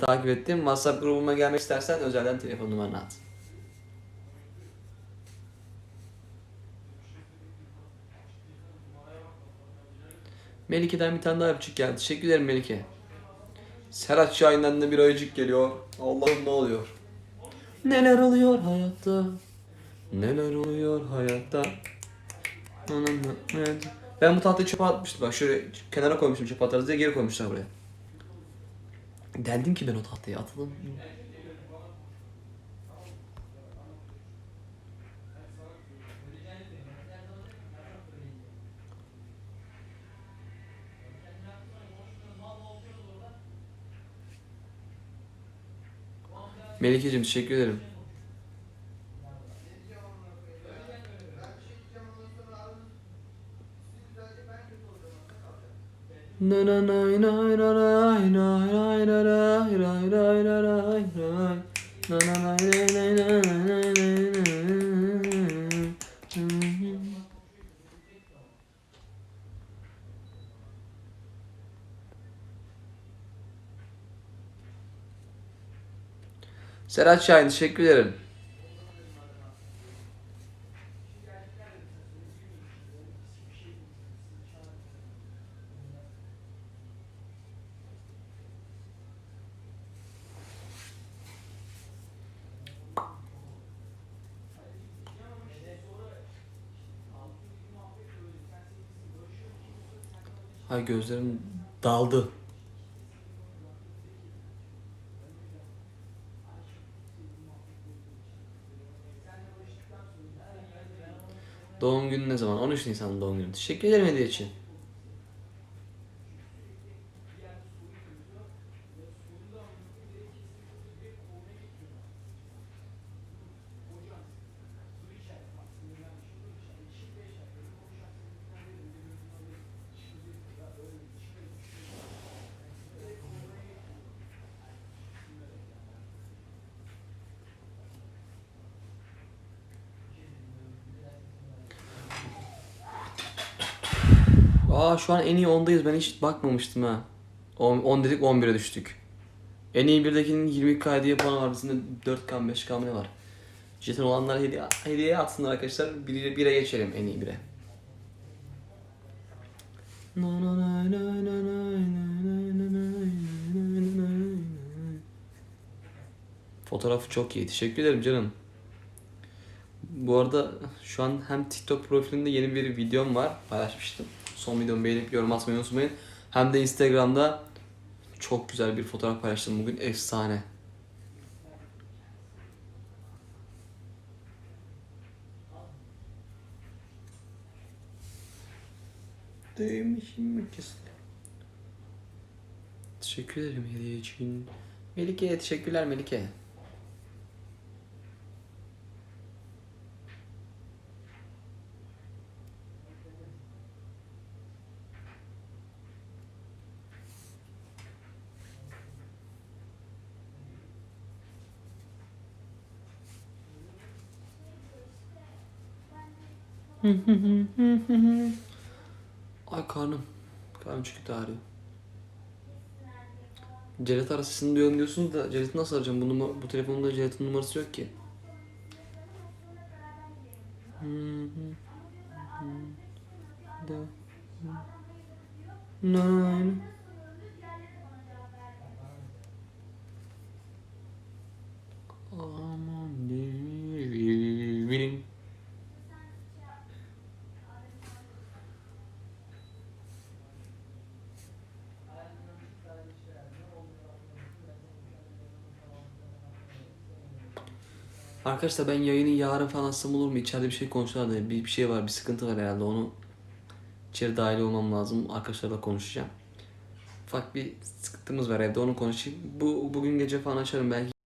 takip ettim. WhatsApp grubuma gelmek istersen özelden telefon numaranı at. Melike'den bir tane daha öpücük geldi. Teşekkür ederim Melike. Serhat Şahin'den de bir ayıcık geliyor. Allah'ım ne oluyor? Neler oluyor hayatta? Neler oluyor hayatta? Ben bu tahtayı çöpe atmıştım. Bak şöyle kenara koymuştum çöpe atarız diye geri koymuşlar buraya. Deldim ki ben o tahtayı atalım. Melike'cim teşekkür ederim. Na na na na na na na Serhat Şahin teşekkür ederim. Ay gözlerim daldı. Doğum günü ne zaman? 13 Nisan doğum günü. Teşekkür ederim hediye için. Aa şu an en iyi 10'dayız. Ben hiç bakmamıştım ha. 10, 10 dedik 11'e düştük. En iyi birdekinin 20k hediye puanı var. Bizde 4k 5k mı ne var? Jeton olanlar hediye, hediye atsınlar arkadaşlar. 1'e bire geçelim en iyi 1'e. Fotoğrafı çok iyi. Teşekkür ederim canım. Bu arada şu an hem TikTok profilimde yeni bir videom var. Paylaşmıştım. Son videomu beğenip yorum atmayı unutmayın. Hem de Instagram'da çok güzel bir fotoğraf paylaştım bugün. Efsane. Değmişim ülkesi. Teşekkür ederim hediye için. Melike teşekkürler Melike. Ay karnım. Karnım çünkü ağrıyor. Celat arasını diyorum diyorsunuz da Celat'ı nasıl arayacağım? Bu, numara, bu telefonda Celat'ın numarası yok ki. Nine. Aman benim. Arkadaşlar ben yayını yarın falan açsam olur mu? İçeride bir şey konuşuyorlar bir, bir şey var, bir sıkıntı var herhalde. Onu içeri dahil olmam lazım. Arkadaşlarla konuşacağım. Ufak bir sıkıntımız var evde onu konuşayım. Bu bugün gece falan açarım belki